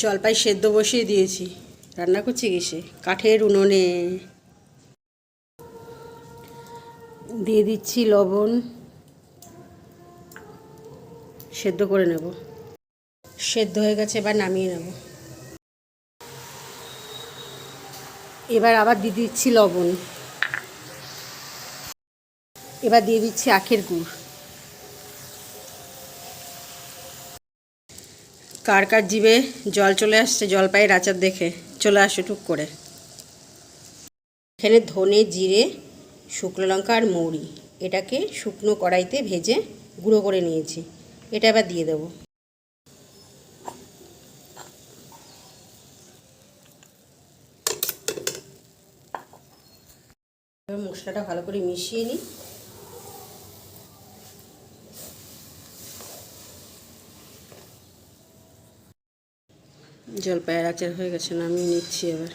জলপাই সেদ্ধ বসিয়ে দিয়েছি। রান্না করছি কিসে? কাঠের উনুনে। দিয়ে দিচ্ছি লবণ। সেদ্ধ করে নেব। সেদ্ধ হয়ে গেছে, এবার নামিয়ে নেব। এবার আবার দিয়ে দিচ্ছি লবণ। এবার দিয়ে দিচ্ছি আখের গুড়। কার কার জিভে জল চলে আসছে জলপাইয়ের আচার দেখে। চলে আসে টুক করে। এখানে ধনে, জিরে, শুকনো লঙ্কা আর মৌরি। এটাকে শুকনো কড়াইতে ভেজে গুঁড়ো করে নিয়েছি। এটা এবার দিয়ে দেবো। মশলাটা ভালো করে মিশিয়ে নিই। জলপাইয়ের আচার হয়ে গেছে আমি নিচ্ছি এবার।